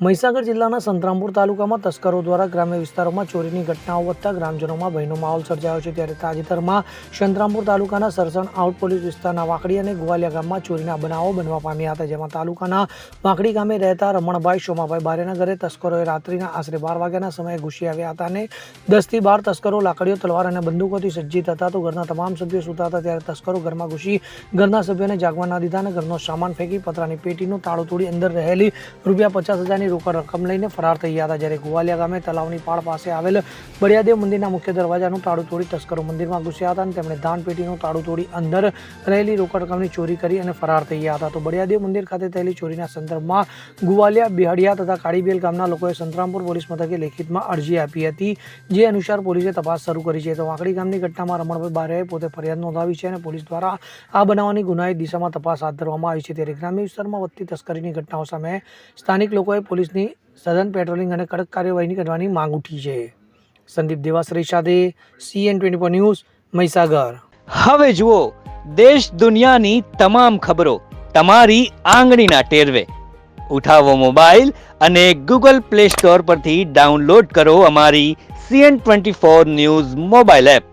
મહીસાગર જિલ્લાના સંતરામપુર તાલુકામાં તસ્કરો દ્વારા ગ્રામ્ય વિસ્તારોમાં ચોરીની ઘટનાઓ વધતા ગ્રામજનોમાં ભયનો માહોલ સર્જાયો છે ત્યારે તાજેતરમાં સંતરામપુર તાલુકાના સરસણ આઉટ પોલીસ વિસ્તારના વાકડી અને ગોવાલિયા ગામમાં ચોરીના બનાવો બનવા પામ્યા હતા, જેમાં તાલુકાના વાકડી ગામે રહેતા રમણભાઈ, શોમાભાઈ બારેના ઘરે તસ્કરોએ રાત્રિના આશરે બાર વાગ્યાના સમયે ઘૂસી આવ્યા હતા અને દસથી બાર તસ્કરો, લાકડીઓ, તલવાર અને બંદૂકોથી સજ્જિત હતા. તો ઘરના તમામ સભ્યો સૂતા હતા ત્યારે તસ્કરો ઘરમાં ઘૂસી ઘરના સભ્યોને જાગવા ના દીધા અને ઘરનો સામાન ફેંકી પતરાની પેટીનું તાળું તોડી અંદર રહેલી રૂપિયા પચાસ હજારની રોકડ રકમ લઈને ફરાર થઈ ગયા હતા. જ્યારે ગોવાલિયા ગામે તલાવની પાળ પાસે આવેલ બળિયાદેવ મંદિરના મુખ્ય દરવાજાનું તાળું તોડી તસ્કરો મંદિરમાં ઘૂસ્યા હતા અને તેમણે દાન પેટીનું તાળું તોડી અંદર રહેલી રોકડ રકમની ચોરી કરી અને ફરાર થઈ ગયા હતા. તો બળિયાદેવ મંદિર ખાતે થયેલી ચોરીના સંદર્ભમાં ગુવાલિયા, બિહાડિયા તથા કાળીબેલ ગામના લોકોએ સંતરામપુર પોલીસ મથકે લેખિતમાં અરજી આપી હતી, જે અનુસાર પોલીસે તપાસ શરૂ કરી છે. તો વાંકડી ગામની ઘટનામાં રમણભાઈ બારેએ પોતે ફરિયાદ નોંધાવી છે અને પોલીસ દ્વારા આ બનાવની ગુનાહિત દિશામાં તપાસ હાથ ધરવામાં આવી છે. ત્યારે ગ્રામ્ય વિસ્તારમાં વધતી તસ્કરીની ઘટનાઓ સામે સ્થાનિક લોકોએ પોલીસની સઘન પેટ્રોલિંગ અને કડક કાર્યવાહીની કરવાની માંગ ઉઠી છે. સંદીપ દેવાશ્રી સાથે CN twenty four news, Mahisagar. હવે જુઓ, દેશ દુનિયાની તમામ ખબરો તમારી આંગળીના ટેરવે. ઉઠાવો મોબાઈલ અને ગૂગલ પ્લે સ્ટોર પરથી ડાઉનલોડ કરો અમારી CN twenty four news mobile app.